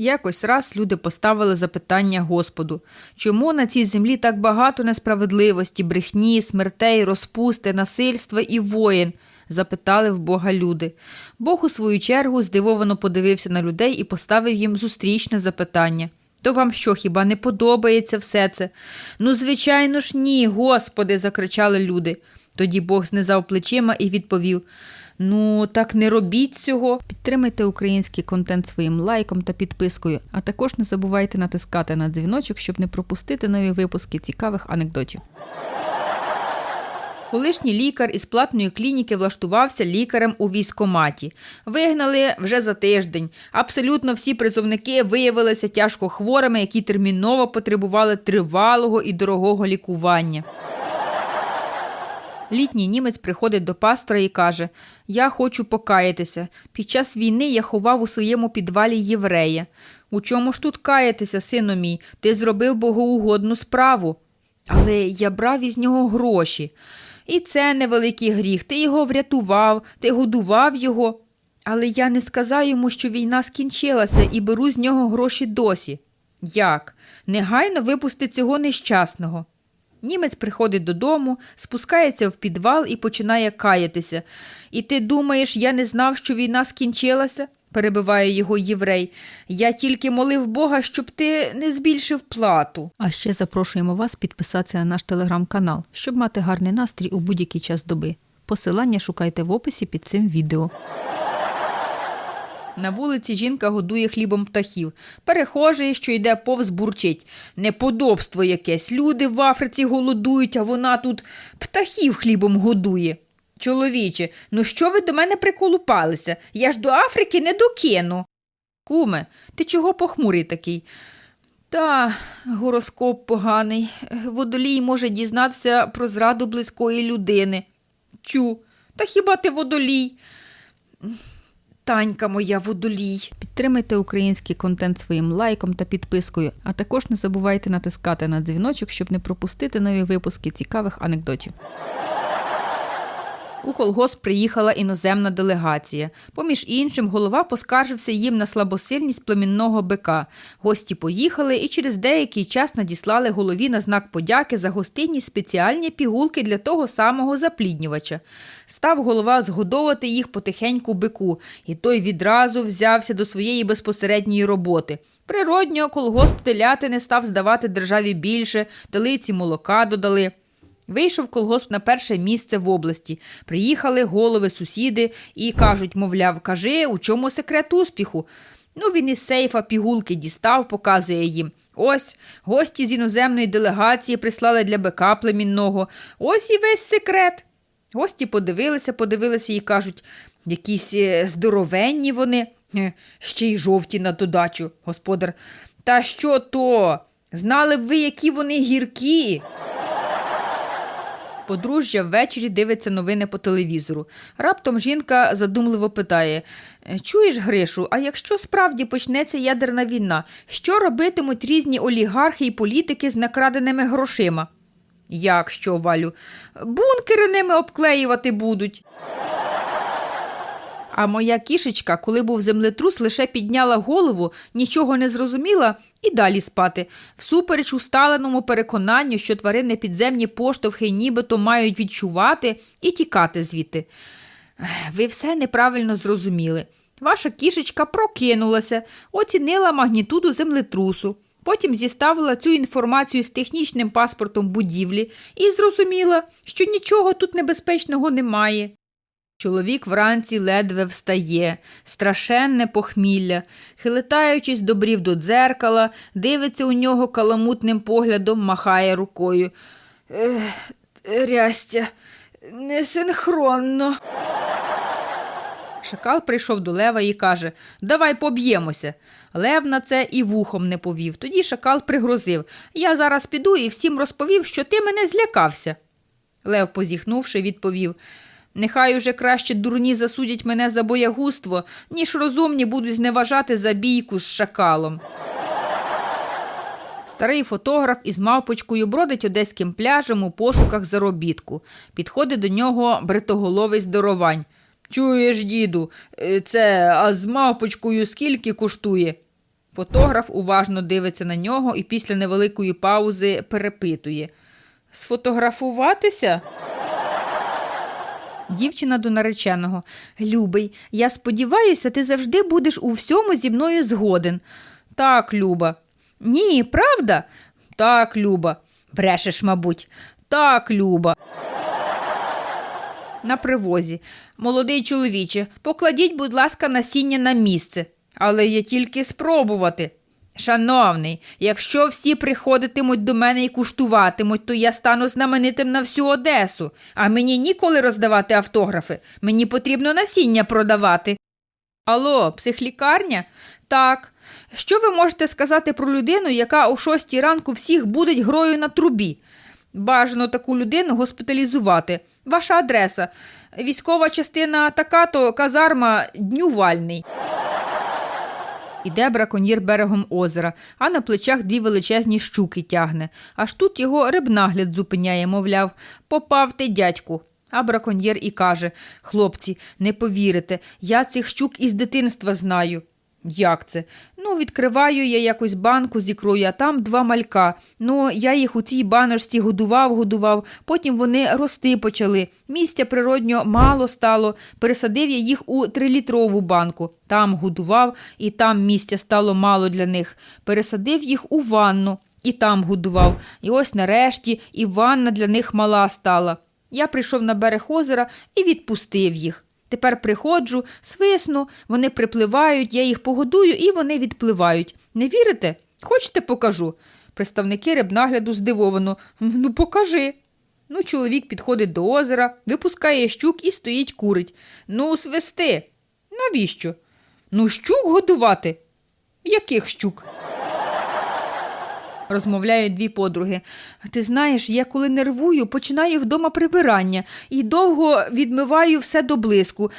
Якось раз люди поставили запитання Господу, чому на цій землі так багато несправедливості, брехні, смертей, розпусти, насильства і воїн? запитали в Бога люди. Бог у свою чергу здивовано подивився на людей і поставив їм зустрічне запитання. То вам що, хіба не подобається все це? Ну, звичайно ж, ні, Господи, закричали люди. Тоді Бог знизав плечима і відповів: Ну, так не робіть цього. Підтримайте український контент своїм лайком та підпискою, а також не забувайте натискати на дзвіночок, щоб не пропустити нові випуски цікавих анекдотів. Колишній лікар із платної клініки влаштувався лікарем у військкоматі. Вигнали вже за тиждень. Абсолютно всі призовники виявилися тяжко хворими, які терміново потребували тривалого і дорогого лікування. Літній німець приходить до пастора і каже: Я хочу покаятися. Під час війни я ховав у своєму підвалі єврея. У чому ж тут каятися, сину мій? Ти зробив богоугодну справу. Але я брав із нього гроші. І це невеликий гріх. Ти його врятував, ти годував його. Але я не сказав йому, що війна скінчилася, і беру з нього гроші досі. Як? Негайно випусти цього нещасного. Німець приходить додому, спускається в підвал і починає каятися. І ти думаєш, я не знав, що війна скінчилася? перебиває його єврей. Я тільки молив Бога, щоб ти не збільшив плату. А ще запрошуємо вас підписатися на наш телеграм-канал, щоб мати гарний настрій у будь-який час доби. Посилання шукайте в описі під цим відео. На вулиці жінка годує хлібом птахів. Перехожий, що йде повз бурчить. Неподобство якесь. Люди в Африці голодують, а вона тут птахів хлібом годує. Чоловіче, ну що ви до мене приколупалися? Я ж до Африки не докину. Куме, ти чого похмурий такий? Та гороскоп поганий. Водолій може дізнатися про зраду близької людини. Тю, та хіба ти водолій? Танька моя водолій. Підтримайте український контент своїм лайком та підпискою, а також не забувайте натискати на дзвіночок, щоб не пропустити нові випуски цікавих анекдотів. У колгосп приїхала іноземна делегація. Поміж іншим, голова поскаржився їм на слабосильність племінного бика. Гості поїхали і через деякий час надіслали голові на знак подяки за гостинність спеціальні пігулки для того самого запліднювача. Став голова згодовувати їх потихеньку бику, і той відразу взявся до своєї безпосередньої роботи. Природньо, колгосп телятини став здавати державі більше, телиці молока додали. Вийшов колгосп на перше місце в області. Приїхали голови, сусіди і кажуть, мовляв, кажи, у чому секрет успіху. Ну, він із сейфа пігулки дістав, показує їм. Ось гості з іноземної делегації прислали для бика племінного. Ось і весь секрет. Гості подивилися, подивилися і кажуть, якісь е, здоровенні вони, Е, ще й жовті на додачу, господар. Та що то? Знали б ви, які вони гіркі. Подружжя ввечері дивиться новини по телевізору. Раптом жінка задумливо питає: «Е, Чуєш, Гришу, а якщо справді почнеться ядерна війна, що робитимуть різні олігархи і політики з накраденими грошима? Як що, Валю? Бункери ними обклеювати будуть. А моя кішечка, коли був землетрус, лише підняла голову, нічого не зрозуміла і далі спати, всупереч усталеному переконанню, що тварини підземні поштовхи нібито мають відчувати і тікати звідти. Ви все неправильно зрозуміли. Ваша кішечка прокинулася, оцінила магнітуду землетрусу. Потім зіставила цю інформацію з технічним паспортом будівлі і зрозуміла, що нічого тут небезпечного немає. Чоловік вранці ледве встає, страшенне похмілля, хилитаючись до брів до дзеркала, дивиться у нього каламутним поглядом, махає рукою. Ех, рястя, несинхронно. Шакал прийшов до лева і каже Давай поб'ємося. Лев на це і вухом не повів. Тоді шакал пригрозив Я зараз піду і всім розповів, що ти мене злякався. Лев, позіхнувши, відповів Нехай уже краще дурні засудять мене за боягузтво, ніж розумні будуть зневажати за бійку з шакалом. Старий фотограф із мавпочкою бродить одеським пляжем у пошуках заробітку. Підходить до нього бритоголовий здоровань. Чуєш, діду, е, це а з мавпочкою скільки коштує? Фотограф уважно дивиться на нього і після невеликої паузи перепитує. Сфотографуватися? Дівчина до нареченого. Любий, я сподіваюся, ти завжди будеш у всьому зі мною згоден. Так, Люба. Ні, правда? Так, Люба. Брешеш, мабуть. Так, Люба. На привозі. Молодий чоловіче, покладіть, будь ласка, насіння на місце. Але є тільки спробувати. Шановний, якщо всі приходитимуть до мене і куштуватимуть, то я стану знаменитим на всю Одесу. А мені ніколи роздавати автографи. Мені потрібно насіння продавати. Алло, психлікарня? Так. Що ви можете сказати про людину, яка о шостій ранку всіх будить грою на трубі? Бажано таку людину госпіталізувати. Ваша адреса. Військова частина така-то, казарма Днювальний. Іде браконьєр берегом озера, а на плечах дві величезні щуки тягне. Аж тут його рибнагляд зупиняє, мовляв, попав ти, дядьку. А браконьєр і каже: Хлопці, не повірите, я цих щук із дитинства знаю. Як це? Ну, відкриваю я якось банку з ікрою, а там два малька. Ну, я їх у цій баночці годував, годував, потім вони рости почали. Місця природньо мало стало. Пересадив я їх у трилітрову банку. Там годував, і там місця стало мало для них. Пересадив їх у ванну, і там годував. І ось нарешті і ванна для них мала стала. Я прийшов на берег озера і відпустив їх. Тепер приходжу, свисну, вони припливають, я їх погодую і вони відпливають. Не вірите? Хочете, покажу? Представники рибнагляду здивовано. Ну, покажи. Ну, чоловік підходить до озера, випускає щук і стоїть курить. Ну, свисти. Навіщо? Ну, щук годувати. Яких щук? Розмовляють дві подруги. Ти знаєш, я коли нервую, починаю вдома прибирання і довго відмиваю все до блиску.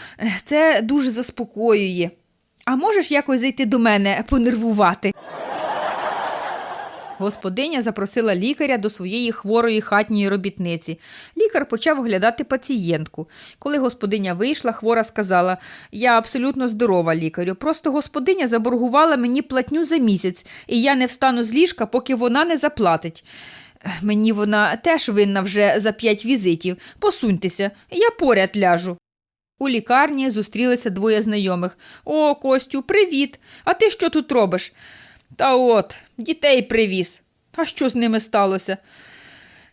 Це дуже заспокоює. А можеш якось зайти до мене понервувати? Господиня запросила лікаря до своєї хворої хатньої робітниці. Лікар почав оглядати пацієнтку. Коли господиня вийшла, хвора сказала: Я абсолютно здорова, лікарю. Просто господиня заборгувала мені платню за місяць, і я не встану з ліжка, поки вона не заплатить. Мені вона теж винна вже за п'ять візитів. Посуньтеся, я поряд ляжу. У лікарні зустрілися двоє знайомих. О, Костю, привіт! А ти що тут робиш? Та от, дітей привіз. А що з ними сталося?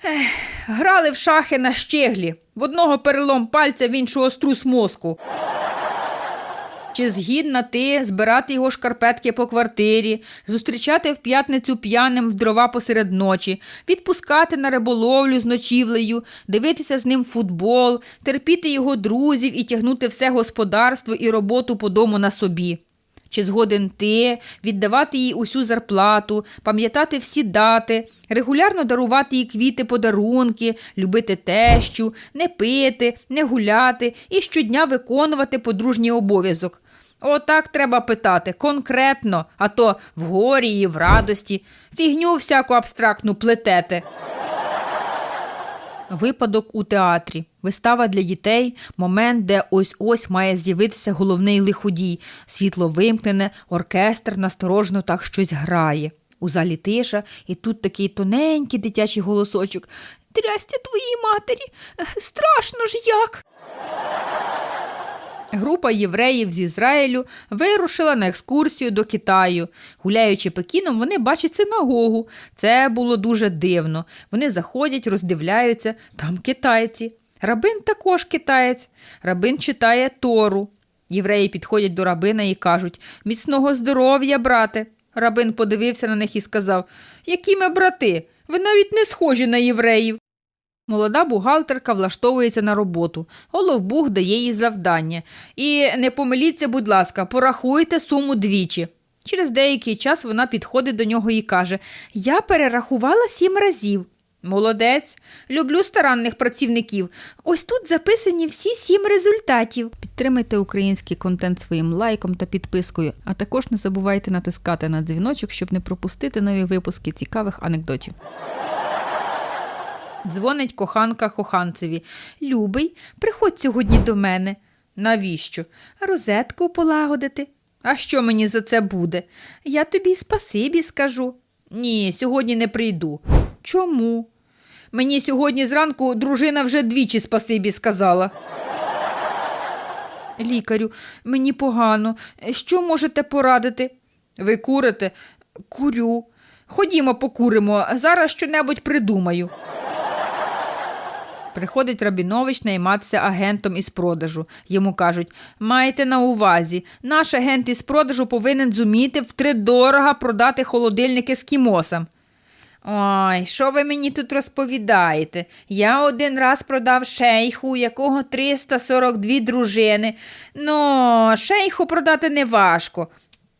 Ех, грали в шахи на щеглі. В одного перелом пальця, в іншого струс мозку. Чи згідна ти збирати його шкарпетки по квартирі, зустрічати в п'ятницю п'яним в дрова посеред ночі, відпускати на риболовлю з ночівлею, дивитися з ним футбол, терпіти його друзів і тягнути все господарство і роботу по дому на собі? Чи згоден ти віддавати їй усю зарплату, пам'ятати всі дати, регулярно дарувати їй квіти, подарунки, любити тещу, не пити, не гуляти і щодня виконувати подружній обов'язок? Отак треба питати, конкретно, а то в горі і в радості, фігню всяку абстрактну плетете. Випадок у театрі. Вистава для дітей момент, де ось ось має з'явитися головний лиходій. Світло вимкнене, оркестр насторожно так щось грає. У залі тиша, і тут такий тоненький дитячий голосочок. Трястя твоїй матері, страшно ж як. Група євреїв з Ізраїлю вирушила на екскурсію до Китаю. Гуляючи Пекіном, вони бачать синагогу. Це було дуже дивно. Вони заходять, роздивляються, там китайці. Рабин також китаєць. Рабин читає Тору. Євреї підходять до рабина і кажуть Міцного здоров'я, брате. Рабин подивився на них і сказав Які ми брати? Ви навіть не схожі на євреїв. Молода бухгалтерка влаштовується на роботу. Головбух дає їй завдання. І не помиліться, будь ласка, порахуйте суму двічі. Через деякий час вона підходить до нього і каже: Я перерахувала сім разів. Молодець, люблю старанних працівників. Ось тут записані всі сім результатів. Підтримайте український контент своїм лайком та підпискою, а також не забувайте натискати на дзвіночок, щоб не пропустити нові випуски цікавих анекдотів. Дзвонить коханка коханцеві. Любий, приходь сьогодні до мене. Навіщо? Розетку полагодити. А що мені за це буде? Я тобі спасибі скажу. Ні, сьогодні не прийду. Чому? Мені сьогодні зранку дружина вже двічі спасибі сказала. Лікарю, мені погано. Що можете порадити? Ви курите? Курю. Ходімо, покуримо, зараз щонебудь придумаю. Приходить Рабінович найматися агентом із продажу. Йому кажуть: майте на увазі, наш агент із продажу повинен зуміти втридорога продати холодильники з кімосом. Ой, що ви мені тут розповідаєте? Я один раз продав шейху, у якого 342 дружини. Ну, шейху продати не важко.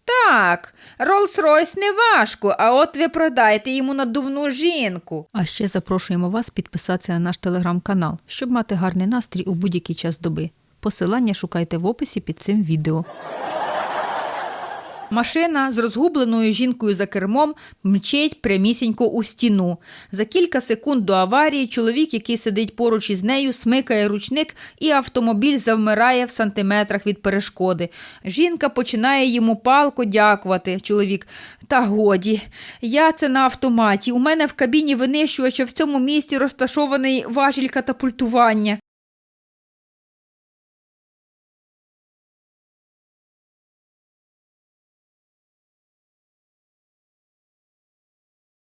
Так, Роллс-Ройс не важко, а от ви продаєте йому надувну жінку. А ще запрошуємо вас підписатися на наш телеграм-канал, щоб мати гарний настрій у будь-який час доби. Посилання шукайте в описі під цим відео. Машина з розгубленою жінкою за кермом мчить прямісінько у стіну. За кілька секунд до аварії чоловік, який сидить поруч із нею, смикає ручник, і автомобіль завмирає в сантиметрах від перешкоди. Жінка починає йому палко дякувати. Чоловік. Та годі, я це на автоматі. У мене в кабіні винищувача в цьому місці розташований важіль катапультування.